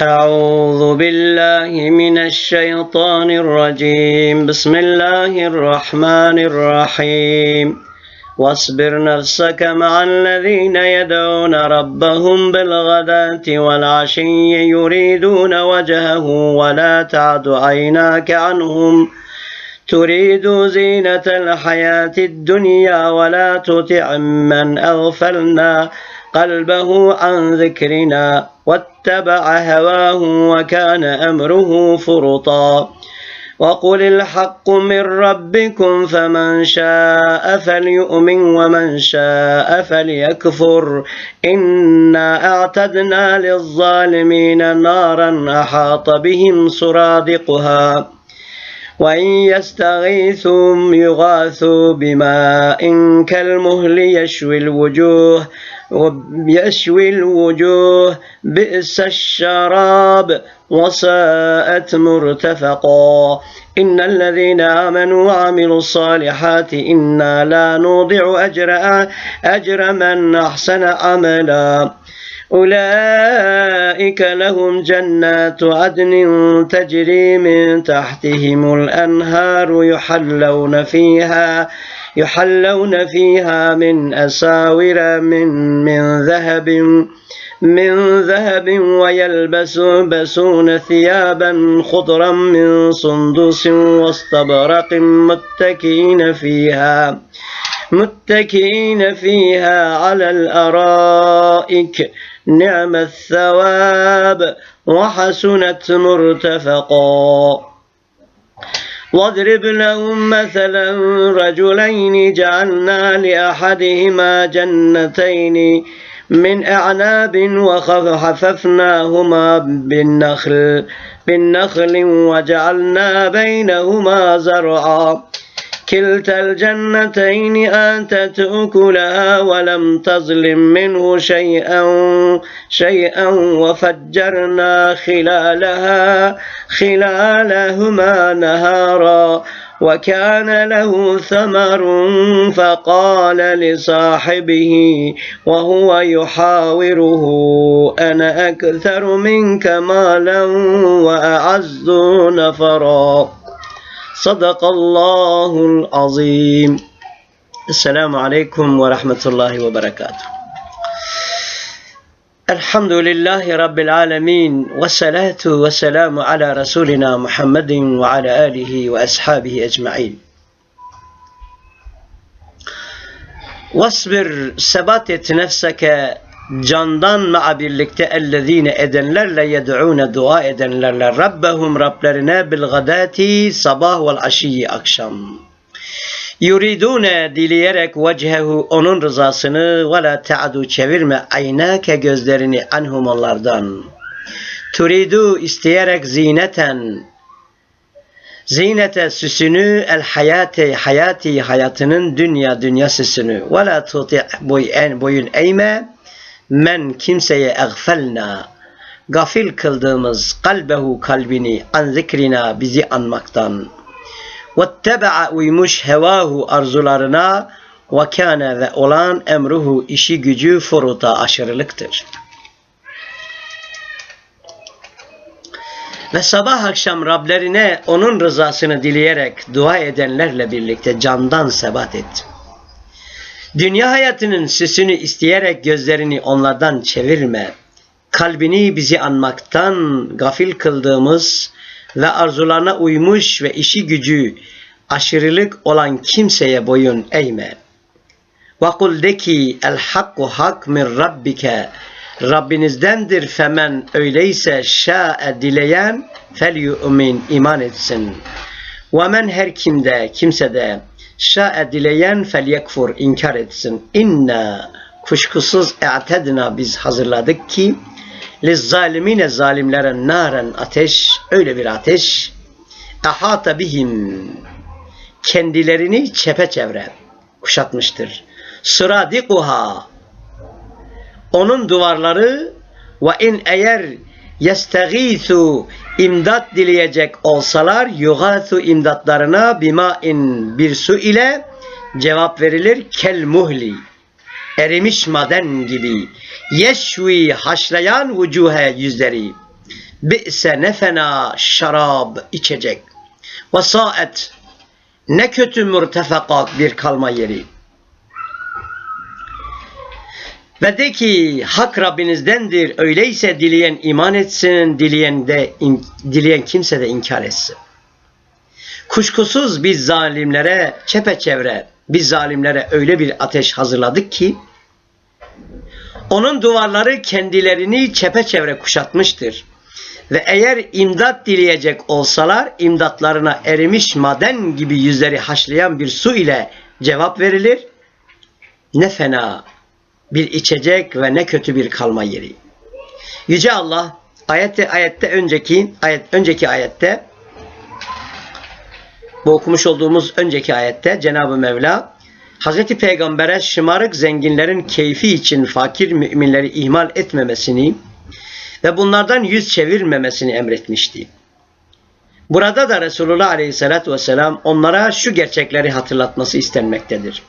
أعوذ بالله من الشيطان الرجيم. بسم الله الرحمن الرحيم. واصبر نفسك مع الذين يدعون ربهم بالغداة والعشي يريدون وجهه ولا تعد عيناك عنهم تريد زينة الحياة الدنيا ولا تطع من أغفلنا قلبه عن ذكرنا واتبع هواه وكان أمره فرطا وقل الحق من ربكم فمن شاء فليؤمن ومن شاء فليكفر إنا أعتدنا للظالمين نارا أحاط بهم سرادقها وإن يستغيثوا يغاثوا بماء كالمهل يشوي الوجوه يشوي الوجوه بئس الشراب وساءت مرتفقا. إن الذين آمنوا وعملوا الصالحات إنا لا نضيع أجر أجر من أحسن عملا. أولئك لهم جنات عدن تجري من تحتهم الأنهار يحلون فيها يحلون فيها من أساور من من ذهب من ذهب ويلبسون ثيابا خضرا من سندس واستبرق متكئين فيها متكئين فيها على الأرائك. نعم الثواب وحسنت مرتفقا. واضرب لهم مثلا رجلين جعلنا لأحدهما جنتين من أعناب وحففناهما بالنخل بالنخل وجعلنا بينهما زرعا. كلتا الجنتين آتت أكلها ولم تظلم منه شيئا شيئا وفجرنا خلالها خلالهما نهارا وكان له ثمر فقال لصاحبه وهو يحاوره أنا أكثر منك مالا وأعز نفرا. صدق الله العظيم السلام عليكم ورحمة الله وبركاته الحمد لله رب العالمين والصلاة والسلام على رسولنا محمد وعلى آله وأصحابه أجمعين واصبر sebat et nefseke candan ma'a birlikte ellezine edenlerle yed'une dua edenlerle Rabbehum Rablerine bil gadati sabah vel aşiyi akşam. Yuridune dileyerek vecehu onun rızasını ve la ta'du çevirme aynake gözlerini anhum onlardan. Turidu isteyerek zineten zinete süsünü el hayati hayati hayatının dünya dünya süsünü ve la tuti boyun eğme men kimseye egfelna gafil kıldığımız kalbehu kalbini an zikrina bizi anmaktan vettebe'a uymuş hevahu arzularına ve kâne ve olan emruhu işi gücü furuta aşırılıktır. Ve sabah akşam Rablerine onun rızasını dileyerek dua edenlerle birlikte candan sebat et. Dünya hayatının süsünü isteyerek gözlerini onlardan çevirme. Kalbini bizi anmaktan gafil kıldığımız ve arzularına uymuş ve işi gücü aşırılık olan kimseye boyun eğme. Kul de ki el hakku hak min rabbike Rabbinizdendir femen öyleyse şa'e dileyen fel yu'min iman etsin. Ve men her kimde kimsede şa'e dileyen fel yekfur inkar etsin. İnna kuşkusuz e'tedna biz hazırladık ki liz zalimine zalimlere naren ateş öyle bir ateş ehata bihim kendilerini çepeçevre kuşatmıştır. Sıradikuha onun duvarları ve in eğer yestegisu imdat dileyecek olsalar yugathu imdatlarına bima in bir su ile cevap verilir kel muhli erimiş maden gibi yeşvi haşlayan vucuhe yüzleri Bi'se ne fena şarab içecek. Ve saet ne kötü mürtefekat bir kalma yeri. Ve de ki hak Rabbinizdendir. Öyleyse dileyen iman etsin, dileyen de in, dileyen kimse de inkar etsin. Kuşkusuz biz zalimlere çepeçevre biz zalimlere öyle bir ateş hazırladık ki onun duvarları kendilerini çepeçevre kuşatmıştır. Ve eğer imdat dileyecek olsalar imdatlarına erimiş maden gibi yüzleri haşlayan bir su ile cevap verilir. Ne fena bir içecek ve ne kötü bir kalma yeri. Yüce Allah ayette ayette önceki ayet önceki ayette bu okumuş olduğumuz önceki ayette Cenab-ı Mevla Hazreti Peygamber'e şımarık zenginlerin keyfi için fakir müminleri ihmal etmemesini ve bunlardan yüz çevirmemesini emretmişti. Burada da Resulullah Aleyhisselatü Vesselam onlara şu gerçekleri hatırlatması istenmektedir.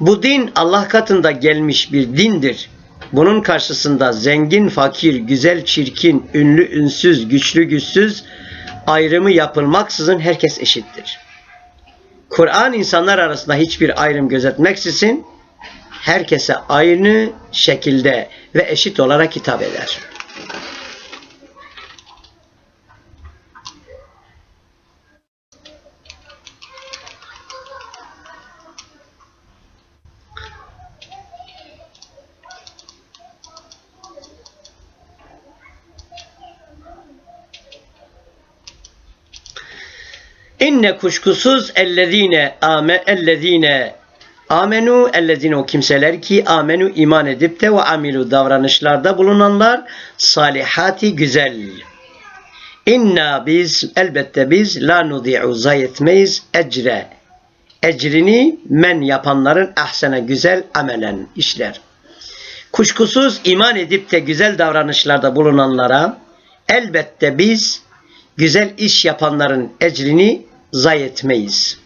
Bu din Allah katında gelmiş bir dindir. Bunun karşısında zengin, fakir, güzel, çirkin, ünlü, ünsüz, güçlü, güçsüz ayrımı yapılmaksızın herkes eşittir. Kur'an insanlar arasında hiçbir ayrım gözetmeksizin herkese aynı şekilde ve eşit olarak hitap eder. İnne kuşkusuz ellezine ame ellezine amenu ellezine o kimseler ki amenu iman edip de ve amilu davranışlarda bulunanlar salihati güzel. İnna biz elbette biz la nudi'u zayi etmeyiz ecre. Ecrini men yapanların ahsene güzel amelen işler. Kuşkusuz iman edip de güzel davranışlarda bulunanlara elbette biz güzel iş yapanların ecrini zayi etmeyiz.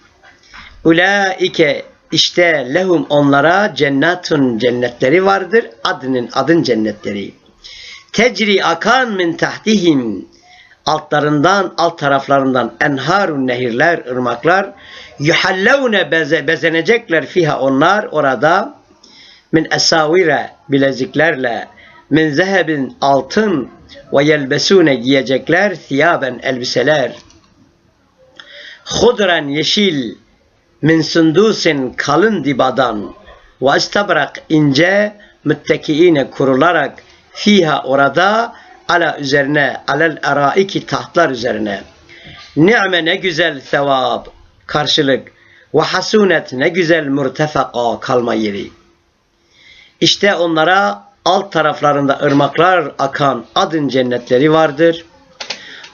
Ulaike işte lehum onlara cennetun cennetleri vardır. Adının adın cennetleri. Tecri akan min tahtihim altlarından alt taraflarından enharun nehirler ırmaklar yuhallevne beze, bezenecekler fiha onlar orada min esavire bileziklerle min zehebin altın ve yelbesune giyecekler thiyaben elbiseler. Hudren yeşil min sundusin kalın dibadan ve istabrak ince müttekiine kurularak fiha orada ala üzerine alel araiki tahtlar üzerine. Ni'me ne güzel sevap karşılık ve hasunet ne güzel mürtefaka kalma yeri. İşte onlara alt taraflarında ırmaklar akan adın cennetleri vardır.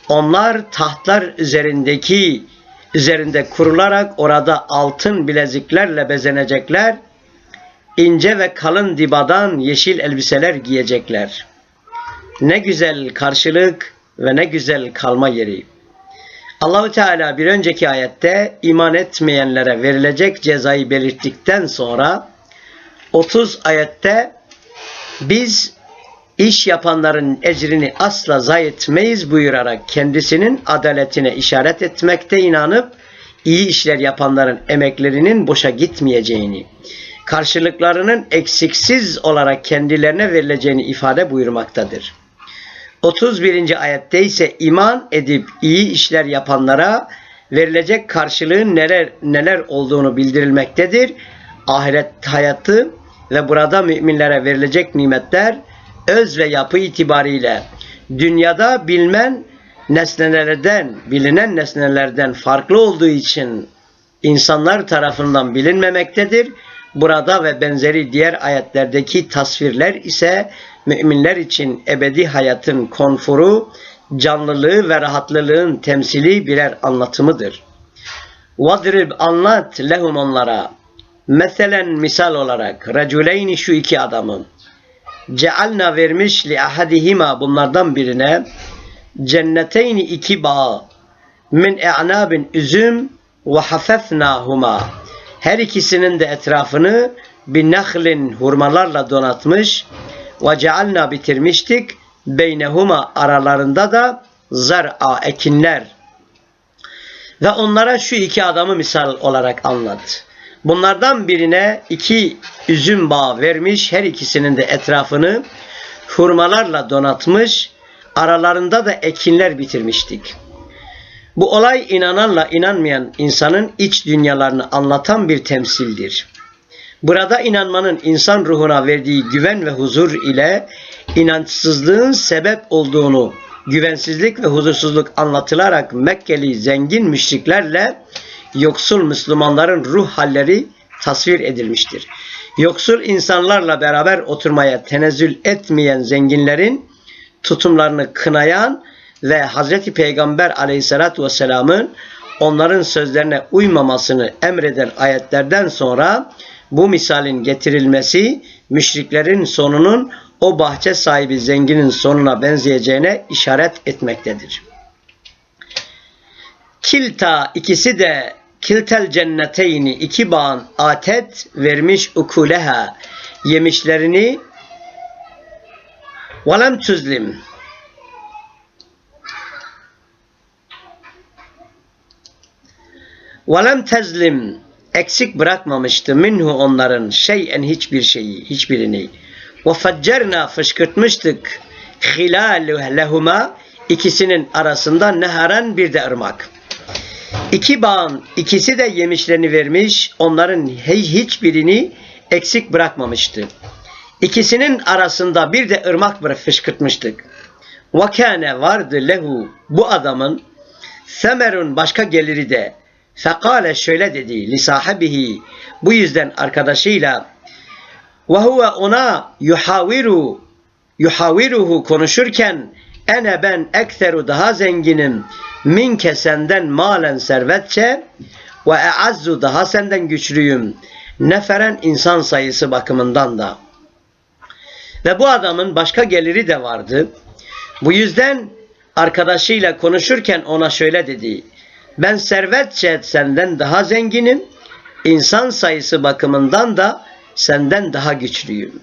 Onlar tahtlar üzerindeki üzerinde kurularak orada altın bileziklerle bezenecekler. ince ve kalın dibadan yeşil elbiseler giyecekler. Ne güzel karşılık ve ne güzel kalma yeri. Allahu Teala bir önceki ayette iman etmeyenlere verilecek cezayı belirttikten sonra 30 ayette biz iş yapanların ecrini asla zayi etmeyiz buyurarak kendisinin adaletine işaret etmekte inanıp iyi işler yapanların emeklerinin boşa gitmeyeceğini, karşılıklarının eksiksiz olarak kendilerine verileceğini ifade buyurmaktadır. 31. ayette ise iman edip iyi işler yapanlara verilecek karşılığın neler neler olduğunu bildirilmektedir. Ahiret hayatı ve burada müminlere verilecek nimetler öz ve yapı itibariyle dünyada bilmen nesnelerden, bilinen nesnelerden farklı olduğu için insanlar tarafından bilinmemektedir. Burada ve benzeri diğer ayetlerdeki tasvirler ise müminler için ebedi hayatın konforu, canlılığı ve rahatlılığın temsili birer anlatımıdır. Vadrib anlat lehum onlara Meselen misal olarak raculeyni şu iki adamı cealna vermiş li ahadihima bunlardan birine cenneteyni iki bağ min e'nabin üzüm ve hafefnahuma. Her ikisinin de etrafını bir nahlin hurmalarla donatmış ve cealna bitirmiştik. Beynehuma aralarında da zar'a ekinler. Ve onlara şu iki adamı misal olarak anlat. Bunlardan birine iki üzüm bağı vermiş, her ikisinin de etrafını hurmalarla donatmış, aralarında da ekinler bitirmiştik. Bu olay inananla inanmayan insanın iç dünyalarını anlatan bir temsildir. Burada inanmanın insan ruhuna verdiği güven ve huzur ile inançsızlığın sebep olduğunu güvensizlik ve huzursuzluk anlatılarak Mekkeli zengin müşriklerle yoksul Müslümanların ruh halleri tasvir edilmiştir. Yoksul insanlarla beraber oturmaya tenezzül etmeyen zenginlerin tutumlarını kınayan ve Hazreti Peygamber aleyhissalatü vesselamın onların sözlerine uymamasını emreden ayetlerden sonra bu misalin getirilmesi müşriklerin sonunun o bahçe sahibi zenginin sonuna benzeyeceğine işaret etmektedir. Kilta ikisi de kiltel cenneteyni iki bağın atet vermiş ukuleha. Yemişlerini velem tüzlim velem tezlim. Eksik bırakmamıştı. Minhu onların şeyen hiçbir şeyi hiçbirini. Ve faccerna fışkırtmıştık. Hilalehuma ikisinin arasında neharan bir de ırmak. İki bağın ikisi de yemişlerini vermiş, onların hiçbirini eksik bırakmamıştı. İkisinin arasında bir de ırmak fışkırtmıştık. Vakane vardı lehu bu adamın semerun başka geliri de fekale şöyle dedi li sahibihi bu yüzden arkadaşıyla ve huve ona yuhaviru yuhaviruhu konuşurken ene ben ekseru daha zenginim minke senden malen servetçe ve eazzu daha senden güçlüyüm neferen insan sayısı bakımından da. Ve bu adamın başka geliri de vardı. Bu yüzden arkadaşıyla konuşurken ona şöyle dedi. Ben servetçe senden daha zenginim, insan sayısı bakımından da senden daha güçlüyüm.